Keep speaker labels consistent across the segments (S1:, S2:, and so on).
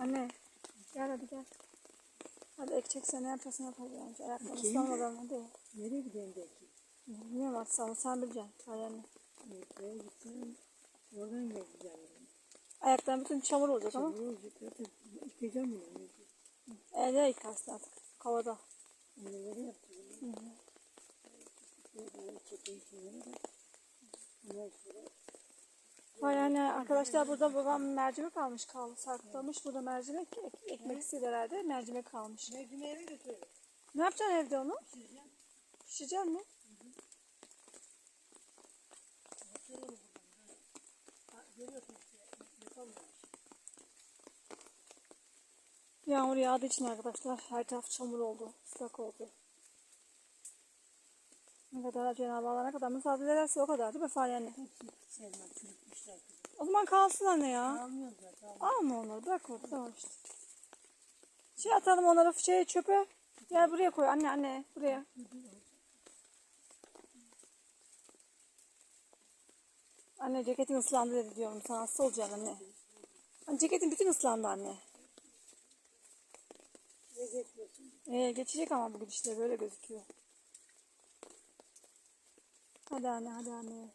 S1: Anne gel hadi gel. Hadi ekeceksen ne yaparsan yap hadi. Yani. Ayaklarını
S2: Ekeyim
S1: ıslanmadan hadi.
S2: Nereye gideyim belki?
S1: Bilmiyorum artık sen, sen bileceksin. Hayalini.
S2: Nereye gitsem oradan geleceğim.
S1: Ayakların bütün çamur olacak ama.
S2: Çamur olacak zaten. Yıkayacağım yine.
S1: Elde yıkarsın artık. Kovada.
S2: Neleri yapacağım?
S1: Var yani arkadaşlar burada babam mercimek almış kaldı saklamış. Burada mercimek ek, ekmek istedi herhalde. Mercimek kalmış.
S2: mercimeğe eve götürelim.
S1: Ne yapacaksın evde onu?
S2: Pişireceğim.
S1: Pişirecek mi? Yağmur yağdığı için arkadaşlar her taraf çamur oldu. ıslak oldu. Ne kadar Cenab-ı Allah ne kadar müsaade ederse o kadar değil mi Fahri anne? O zaman kalsın anne ya. Alma onları bırak orada tamam işte. Şey atalım onları şeye çöpe. Gel buraya koy anne anne buraya. Anne ceketin ıslandı dedi diyorum sana hasta olacaksın anne. Anne ceketin bütün ıslandı anne. Ee, geçecek ama bu gidişle böyle gözüküyor. Hadi anne hadi anne.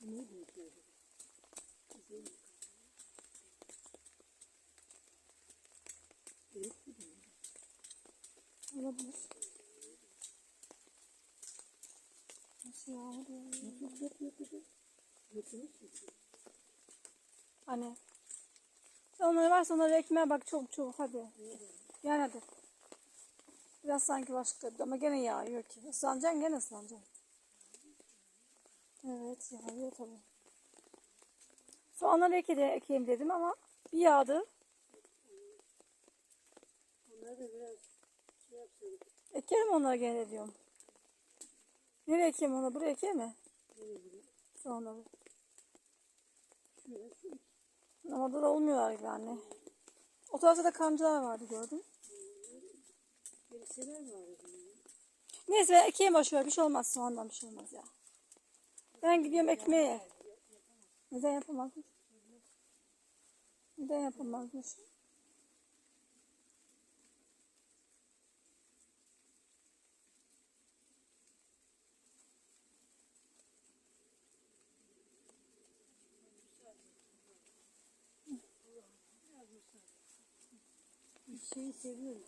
S2: Ne diyeceğiz? Güzel. Evet, bir de.
S1: Olabilir. Nasıl yağmur yağıyor?
S2: Yok yok yok.
S1: Anne. Sen onları varsa onları ekmeğe bak çabuk çabuk hadi. Gel hadi. Biraz sanki başka ama gene yağıyor ki. Islanacaksın gene ıslanacaksın. Evet yağıyor tabii. Soğanları eke de ekeyim dedim ama bir yağdı.
S2: Onları da biraz şey yapsaydık.
S1: Ekerim onları gene diyorum. Nereye ekeyim onu? Buraya ekeyim mi? Soğanları. Ama da olmuyorlar gibi anne. O tarafta da kancılar vardı gördün. Neyse ekmeğe boşver bir şey olmaz soğandan bir şey olmaz ya. Ben gidiyorum ekmeğe. Neden yapamazmış? Neden yapamazmış?
S2: Şeyi seviyorum.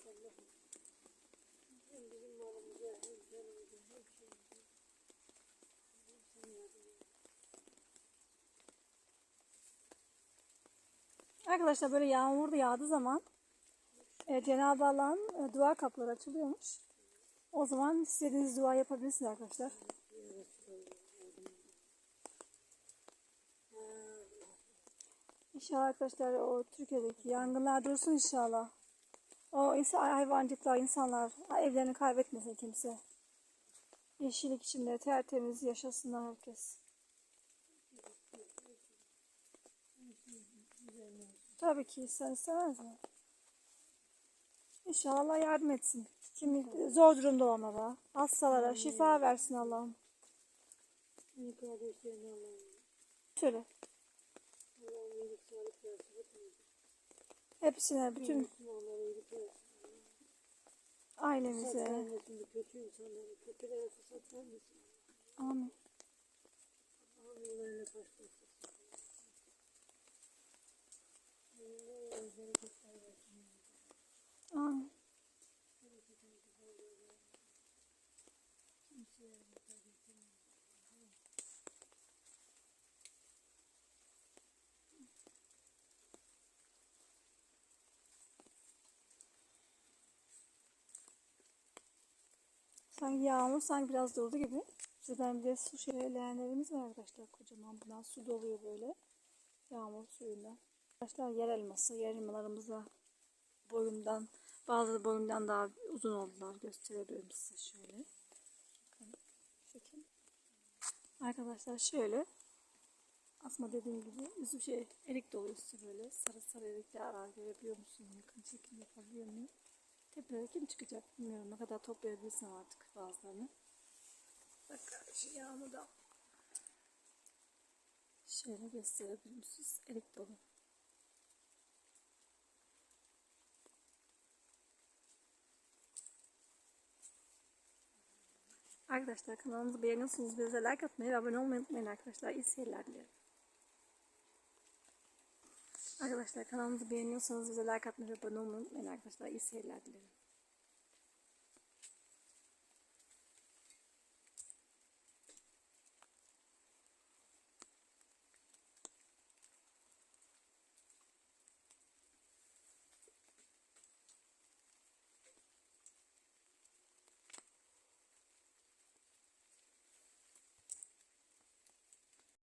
S1: Arkadaşlar böyle yağmur da yağdığı zaman e, Cenab-ı Allah'ın e, dua kapıları açılıyormuş. O zaman istediğiniz dua yapabilirsiniz arkadaşlar. İnşallah arkadaşlar o Türkiye'deki yangınlar dursun inşallah. O insan, hayvancıklar, insanlar evlerini kaybetmesin kimse. Yeşillik içinde tertemiz yaşasınlar herkes. Tabii ki sen istemez mi? İnşallah Allah yardım etsin. Kimi zor durumda olanlara, hastalara şifa versin Allah'ım.
S2: İyi kardeşlerini Allah'ım.
S1: Şöyle
S2: Allah'ım iyilik sağlık versin. Hepimize.
S1: hepsine, bütün
S2: Müslümanlara iyilik versin. Fırsat
S1: ailemize. Amin. Amin. Sanki yağmur sanki biraz durdu gibi. Zaten bir de su şelalelerimiz var arkadaşlar. Kocaman bundan su doluyor böyle. Yağmur suyundan. Arkadaşlar yer elması. Yer elmalarımıza boyumdan bazı boyumdan daha uzun oldular. Gösterebilirim size şöyle. Bakın. Arkadaşlar şöyle. Aslında dediğim gibi üzüm şey erik dolu üstü böyle sarı sarı erikler var. Görebiliyor musun? Yakın çekim yapabiliyor muyum? Tepelere kim çıkacak bilmiyorum. Ne kadar toplayabilirsem artık bazılarını. Bak şu yağmurda. Şöyle gösterebilir misiniz? Erik dolu. Arkadaşlar kanalımızı beğeniyorsanız bize like atmayı ve abone olmayı unutmayın arkadaşlar. İyi seyirler dilerim. Arkadaşlar kanalımızı beğeniyorsanız bize like atmayı ve abone olmayı unutmayın arkadaşlar. İyi seyirler dilerim.